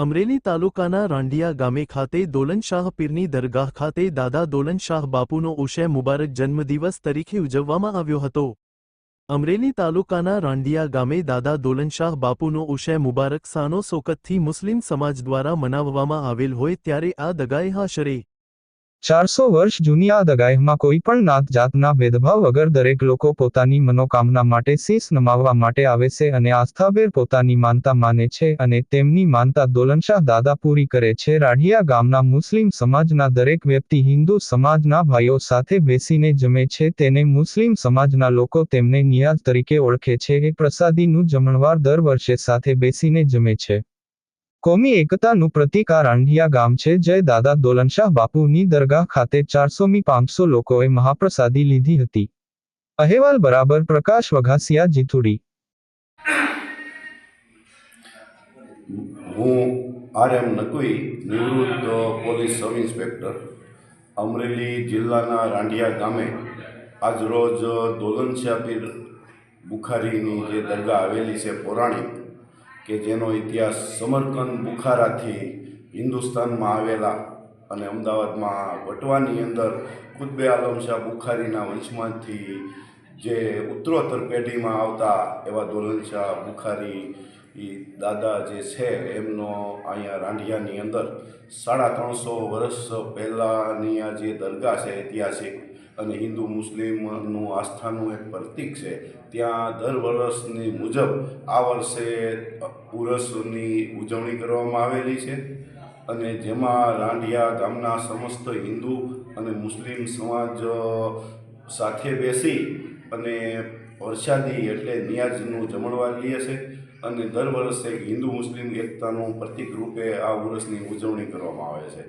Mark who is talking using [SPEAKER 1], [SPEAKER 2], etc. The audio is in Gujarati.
[SPEAKER 1] અમરેલી તાલુકાના રાંડિયા ગામે ખાતે દોલનશાહ પીરની દરગાહ ખાતે દાદા દોલનશાહ બાપુનો ઉશે મુબારક જન્મદિવસ તરીકે ઉજવવામાં આવ્યો હતો. અમરેલી તાલુકાના રાંડિયા ગામે દાદા દોલનશાહ બાપુનો ઉષય મુબારક સાનો સોકતથી મુસ્લિમ સમાજ દ્વારા મનાવવામાં આવેલ હોય ત્યારે આ દગાએ હાશરે
[SPEAKER 2] ચારસો વર્ષ જૂની આ દગાઈમાં કોઈ પણ નાત જાતના ભેદભાવ વગર દરેક લોકો પોતાની મનોકામના માટે શીશ નમાવવા માટે આવે છે અને આસ્થાભેર પોતાની માનતા માને છે અને તેમની માનતા દોલનશાહ દાદા પૂરી કરે છે. રાઢિયા ગામના મુસ્લિમ સમાજના દરેક વ્યક્તિ હિન્દુ સમાજના ભાઈઓ સાથે બેસીને જમે છે. તેને મુસ્લિમ સમાજના લોકો તેમને નિયાઝ તરીકે ઓળખે છે. એ પ્રસાદીનું જમણવાર દર વર્ષે સાથે બેસીને જમે છે. કોમી એકતાનું પ્રતિક આ રાંઢિયા ગામ છે, જય દાદા દોલનશાહ બાપુની દરગાહ ખાતે ચારસોમી પાંચસો લોકોએ મહાપ્રસાદી લીધી હતી. અહેવાલ બરાબર પ્રકાશ વઘાસિયા જીથુડી.
[SPEAKER 3] હું આર એમ નિવૃત્ત પોલીસ સબ ઇન્સ્પેક્ટર, અમરેલી જિલ્લાના રાંડિયા ગામે આજરોજ દોલનશાહ પીર બુખારીની જે દરગાહ આવેલી છે, પૌરાણિક કે જેનો ઇતિહાસ સમરકંદ બુખારાથી હિન્દુસ્તાનમાં આવેલા અને અમદાવાદમાં વટવાની અંદર કુતબે આલમ શાહ બુખારીના વંશમાંથી જે ઉત્તરોત્તર પેઢીમાં આવતા એવા દોલનશાહ બુખારી એ દાદા જે છે એમનો અહીંયા રાંઢિયાની અંદર સાડા ત્રણસો વર્ષ પહેલાંની આ જે દરગાહ છે, ઐતિહાસિક અને હિન્દુ મુસ્લિમનું આસ્થાનું એક પ્રતીક છે. ત્યાં દર વર્ષની મુજબ આ વર્ષે ઉરસની ઉજવણી કરવામાં આવેલી છે અને જેમાં રાંઢિયા ગામના સમસ્ત હિન્દુ અને મુસ્લિમ સમાજ સાથે બેસી અને વરસાદી એટલે નિયાજનું જમણવાર લે છે અને દર વર્ષે હિન્દુ મુસ્લિમ એકતાનું પ્રતીક રૂપે આ ઉરસની ઉજવણી કરવામાં આવે છે.